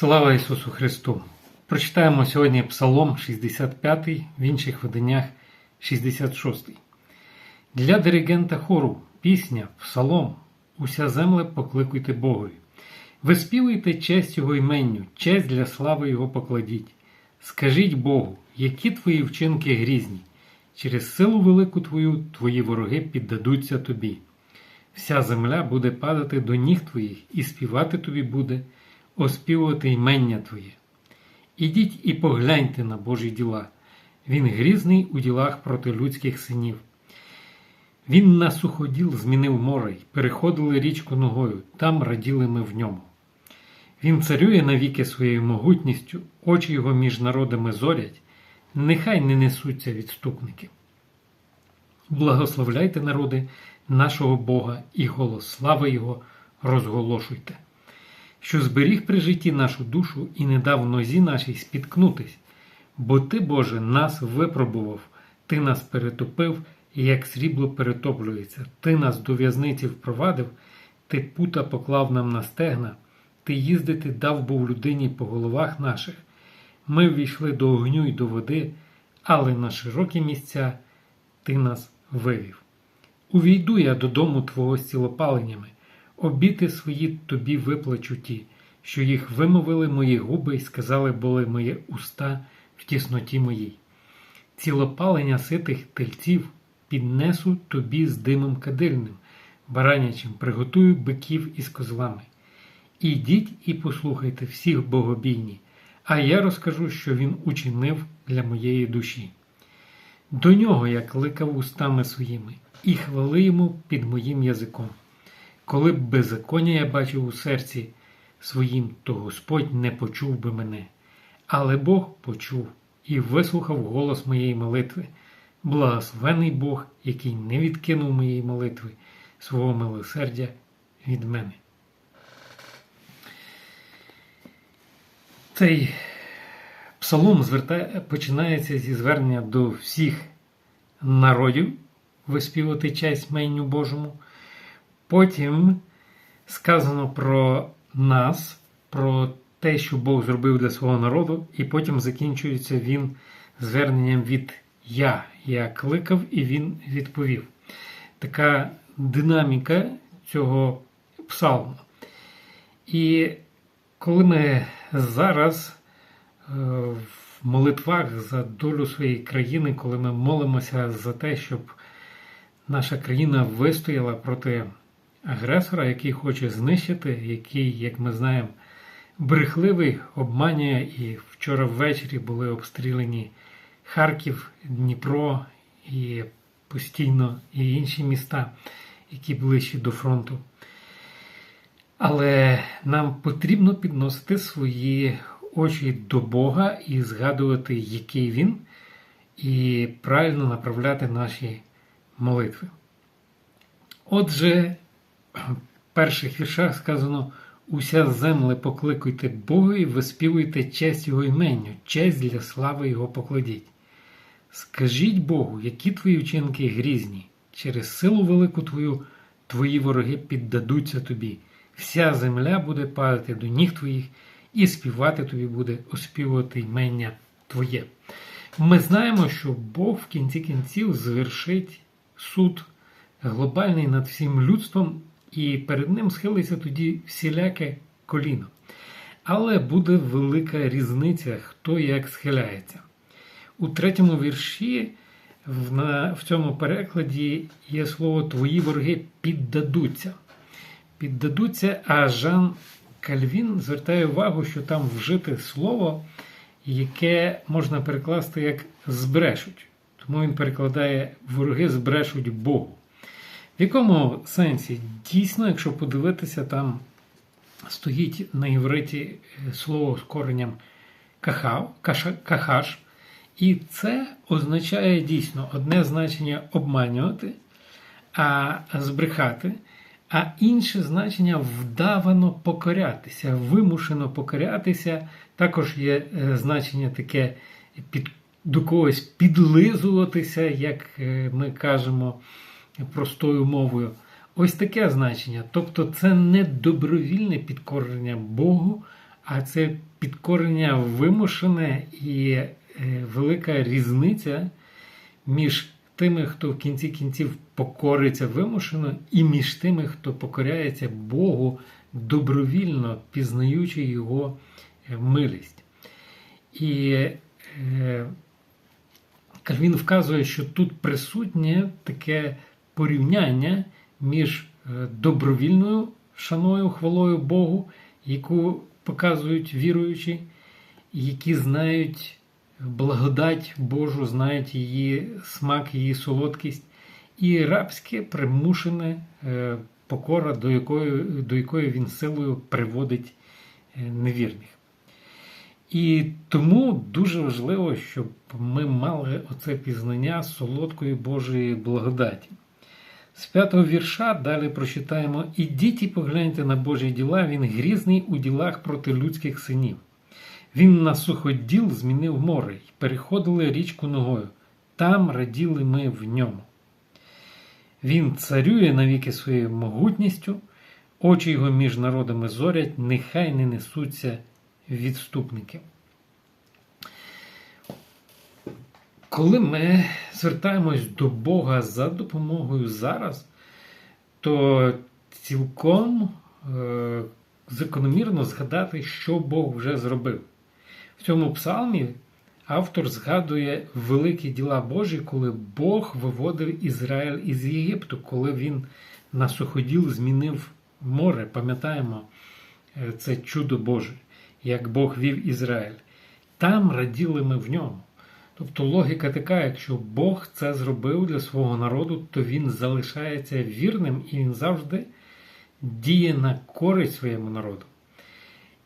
Слава Ісусу Христу! Прочитаємо сьогодні Псалом 65, в інших виданнях 66. Для диригента хору пісня, псалом, уся земле покликуйте Богові. Виспівуйте честь Його іменню, честь для слави Його покладіть. Скажіть Богу, які твої вчинки грізні, через силу велику Твою твої вороги піддадуться тобі. Вся земля буде падати до ніг твоїх, і співати тобі буде, оспівувати ймення Твоє. Ідіть і погляньте на Божі діла. Він грізний у ділах проти людських синів. Він на суходіл змінив море, й переходили річку ногою, там раділи ми в ньому. Він царює навіки своєю могутністю, очі його між народами зорять, нехай не несуться відступники. Благословляйте народи нашого Бога і голос слави Його розголошуйте, що зберіг при житті нашу душу і не дав нозі нашій спіткнутись, бо Ти, Боже, нас випробував, Ти нас перетопив, як срібло перетоплюється, Ти нас до в'язниці впровадив, Ти пута поклав нам на стегна, Ти їздити дав був людині по головах наших. Ми ввійшли до огню й до води, але на широкі місця Ти нас вивів. Увійду я додому Твого з цілопаленнями, обіти свої тобі виплачу ті, що їх вимовили мої губи і сказали були мої уста в тісноті моїй. Цілопалення ситих тельців піднесу тобі з димом кадильним, баранячим приготую биків із козлами. Ідіть і послухайте всіх богобійні, а я розкажу, що він учинив для моєї душі. До нього я кликав устами своїми і хвали йому під моїм язиком. Коли б беззаконня я бачив у серці своїм, то Господь не почув би мене. Але Бог почув і вислухав голос моєї молитви. Благословений Бог, який не відкинув моєї молитви, свого милосердя від мене. Цей псалом починається зі звернення до всіх народів виспівати честь Меню Божому. Потім сказано про нас, про те, що Бог зробив для свого народу, і потім закінчується він зверненням від Я. Я кликав і він відповів. Така динаміка цього псалму. І коли ми зараз в молитвах за долю своєї країни, коли ми молимося за те, щоб наша країна вистояла проти агресора, який хоче знищити, який, як ми знаємо, брехливий, обманює. І вчора ввечері були обстріляні Харків, Дніпро і постійно і інші міста, які ближчі до фронту. Але нам потрібно підносити свої очі до Бога і згадувати, який Він, і правильно направляти наші молитви. Отже, перших віршах сказано: уся земле покликуйте Бога і виспівуйте честь Його іменню, честь для слави Його покладіть. Скажіть Богу, які твої вчинки грізні, через силу велику Твою, твої вороги піддадуться тобі. Вся земля буде падати до ніг твоїх, і співати тобі буде оспівувати ймення Твоє. Ми знаємо, що Бог в кінці кінців звершить суд глобальний над всім людством, і перед ним схилиться тоді всіляке коліно. Але буде велика різниця, хто як схиляється. У третьому вірші в, цьому перекладі є слово Твої вороги піддадуться. Піддадуться, а Жан Кальвін звертає увагу, що там вжите слово, яке можна перекласти як збрешуть. Тому він перекладає вороги збрешуть Богу. В якому сенсі? Дійсно, якщо подивитися, там стоїть на євриті слово з коренням кахав, кахаш. І це означає дійсно одне значення обманювати, а збрехати, а інше значення вдавано покорятися, вимушено покорятися. Також є значення таке під, до когось підлизуватися, як ми кажемо простою мовою. Ось таке значення. Тобто це не добровільне підкорення Богу, а це підкорення вимушене і е, велика різниця між тими, хто в кінці кінців покориться вимушено, і між тими, хто покоряється Богу добровільно, пізнаючи Його е, милість. І е, Кальвін вказує, що тут присутнє таке порівняння між е, добровільною шаною, хвалою Богу, яку показують віруючі, які знають благодать Божу, знають її смак, її солодкість, і рабське примушене е, покора, до якої, до якої він силою приводить е, невірних. І тому дуже важливо, щоб ми мали оце пізнання солодкої Божої благодаті. З п'ятого вірша далі прочитаємо: Ідіть і погляньте на Божі діла, він грізний у ділах проти людських синів. Він на суходіл змінив море й переходили річку ногою. Там раділи ми в ньому. Він царює навіки своєю могутністю, очі його між народами зорять, нехай не несуться відступники. Коли ми звертаємось до Бога за допомогою зараз, то цілком е, закономірно згадати, що Бог вже зробив. В цьому псалмі автор згадує великі діла Божі, коли Бог виводив Ізраїль із Єгипту, коли він на суходіл змінив море. Пам'ятаємо е, це чудо Боже, як Бог вів Ізраїль. Там раділи ми в ньому. Тобто логіка така, якщо Бог це зробив для свого народу, то він залишається вірним і він завжди діє на користь своєму народу.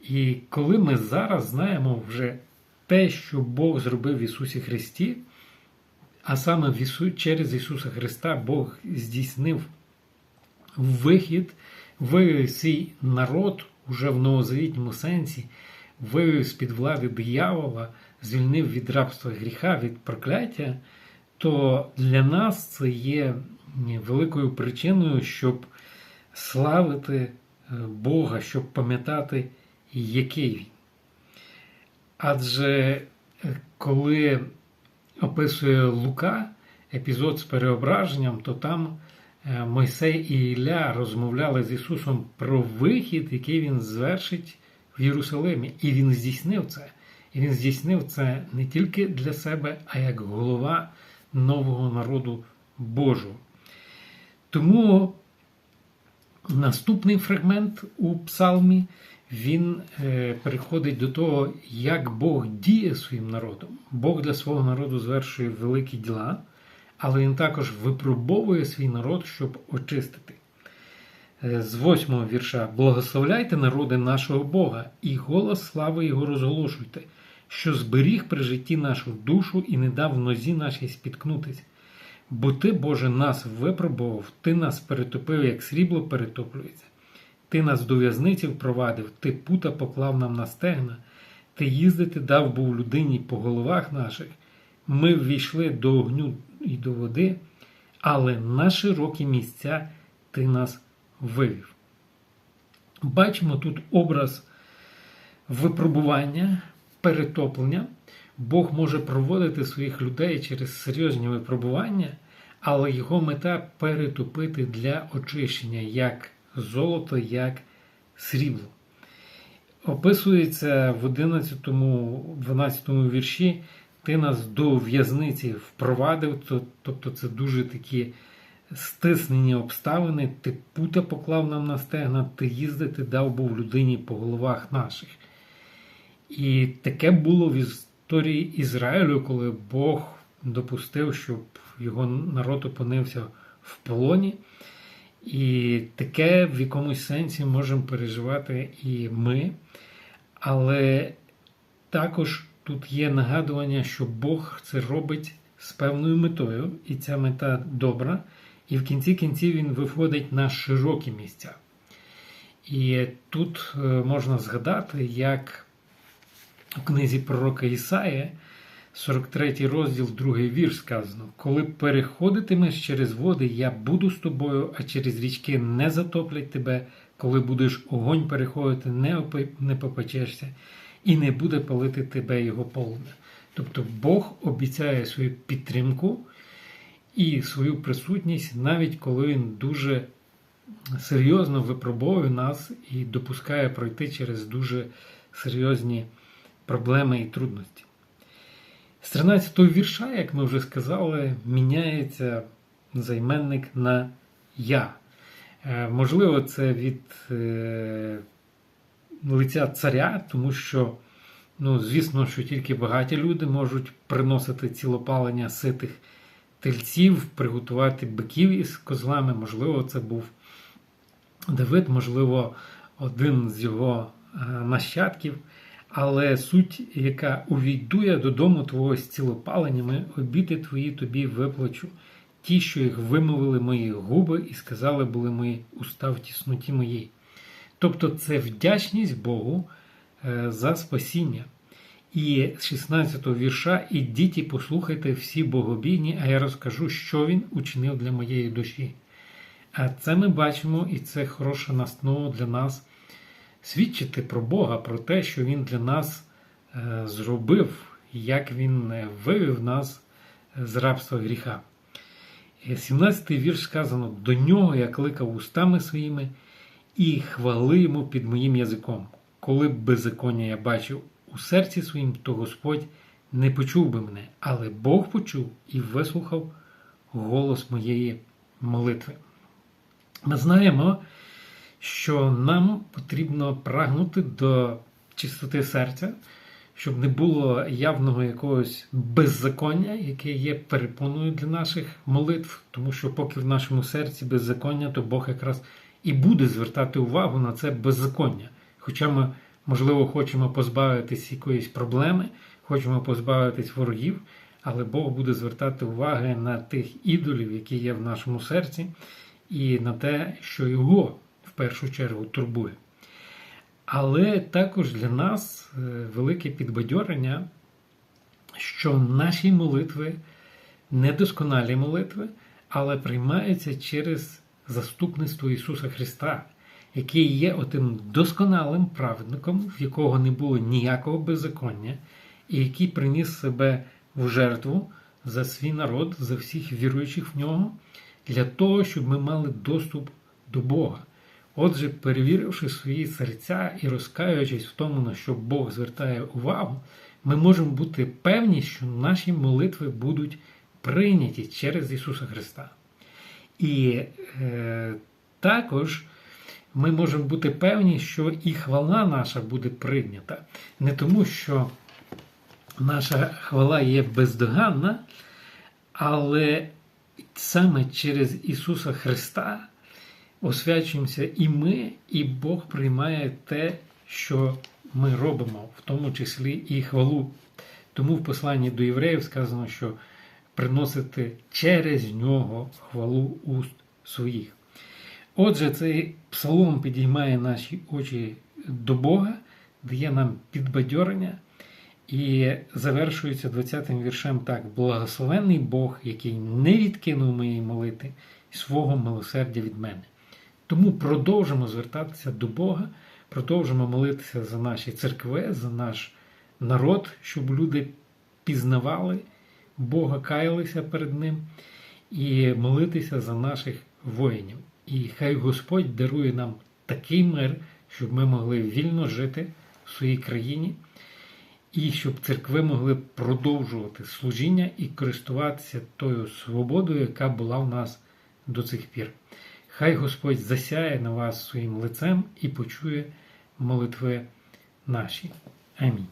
І коли ми зараз знаємо вже те, що Бог зробив в Ісусі Христі, а саме в Ісу... через Ісуса Христа Бог здійснив вихід, вивів свій народ уже в новозавітньому сенсі, вивів з-під влади диявола, звільнив від рабства гріха, від прокляття, то для нас це є великою причиною, щоб славити е, Бога, щоб пам'ятати який він. Адже е, коли описує Лука епізод з переображенням, то там е, Мойсей і Ілля розмовляли з Ісусом про вихід, який Він звершить в Єрусалимі. І Він здійснив це. І Він здійснив це не тільки для себе, а як голова нового народу Божого. Тому наступний фрагмент у Псалмі він е, переходить до того, як Бог діє своїм народом. Бог для свого народу звершує великі діла, але він також випробовує свій народ, щоб очистити. Е, з восьмого вірша: Благословляйте народи нашого Бога, і голос слави Його розголошуйте, що зберіг при житті нашу душу і не дав нозі нашій спіткнутись. Бо ти, Боже, нас випробував, ти нас перетопив, як срібло перетоплюється. Ти нас до в'язниці впровадив, ти пута поклав нам на стегна, ти їздити дав був людині по головах наших. Ми ввійшли до огню і до води, але на широкі місця ти нас вивів. Бачимо тут образ випробування, перетоплення. Бог може проводити своїх людей через серйозні випробування, але його мета перетопити для очищення. як золото як срібло. Описується в 11-12 вірші, ти нас до в'язниці впровадив, тобто це дуже такі стиснені обставини, ти пута поклав нам на стегна, ти їздити дав був людині по головах наших. І таке було в історії Ізраїлю, коли Бог допустив, щоб його народ опинився в полоні. І таке в якомусь сенсі можемо переживати і ми. Але також тут є нагадування, що Бог це робить з певною метою, і ця мета добра. І в кінці кінців він виходить на широкі місця. І тут е, можна згадати, як у книзі пророка Ісаї 43 розділ, 2 вірш сказано: Коли переходитимеш через води, я буду з тобою, а через річки не затоплять тебе, коли будеш огонь переходити, не, опи- не попечешся і не буде палити тебе його полум'я. Тобто Бог обіцяє свою підтримку і свою присутність, навіть коли він дуже серйозно випробовує нас і допускає пройти через дуже серйозні проблеми і трудності. З 13-го вірша, як ми вже сказали, міняється займенник на я. Е, Можливо, це від е, лиця царя, тому що, ну, звісно, що тільки багаті люди можуть приносити цілопалення ситих тельців, приготувати биків із козлами. Можливо, це був Давид, можливо, один з його е, нащадків. Але суть, яка увійду я додому твого з цілопаленнями, обіди твої тобі виплачу, ті, що їх вимовили мої губи, і сказали були мої уста в тісноті моїй. Тобто це вдячність Богу е, за спасіння. І з 16-го вірша ідіть і послухайте всі богобійні, а я розкажу, що він учинив для моєї душі. А це ми бачимо, і це хороша наснова для нас свідчити про Бога, про те, що Він для нас е, зробив, як Він е, вивів нас з рабства гріха. 17-й вірш сказано: до нього я кликав устами своїми і хвали йому під моїм язиком. Коли б беззаконня я бачив у серці своїм, то Господь не почув би мене, але Бог почув і вислухав голос моєї молитви. Ми знаємо, що нам потрібно прагнути до чистоти серця, щоб не було явного якогось беззаконня, яке є перепоною для наших молитв, тому що поки в нашому серці беззаконня, то Бог якраз і буде звертати увагу на це беззаконня. Хоча ми, можливо, хочемо позбавитись якоїсь проблеми, хочемо позбавитись ворогів, але Бог буде звертати уваги на тих ідолів, які є в нашому серці, і на те, що його першу чергу турбує. Але також для нас е, велике підбадьорення, що наші молитви недосконалі молитви, але приймаються через заступництво Ісуса Христа, який є отим досконалим праведником, в якого не було ніякого беззаконня, і який приніс себе в жертву за свій народ, за всіх віруючих в нього, для того, щоб ми мали доступ до Бога. Отже, перевіривши свої серця і розкаюючись в тому, на що Бог звертає увагу, ми можемо бути певні, що наші молитви будуть прийняті через Ісуса Христа. І е, також ми можемо бути певні, що і хвала наша буде прийнята. Не тому, що наша хвала є бездоганна, але саме через Ісуса Христа освячуємося і ми, і Бог приймає те, що ми робимо, в тому числі і хвалу. Тому в посланні до євреїв сказано, що приносити через нього хвалу уст своїх. Отже, цей псалом підіймає наші очі до Бога, дає нам підбадьорення і завершується 20-м віршем так: благословенний Бог, який не відкинув моєї молити свого милосердя від мене. Тому продовжимо звертатися до Бога, продовжимо молитися за наші церкви, за наш народ, щоб люди пізнавали Бога, каялися перед Ним і молитися за наших воїнів. І хай Господь дарує нам такий мир, щоб ми могли вільно жити в своїй країні, і щоб церкви могли продовжувати служіння і користуватися тою свободою, яка була в нас до цих пір. Хай Господь засяє на вас своїм лицем і почує молитви наші. Амінь.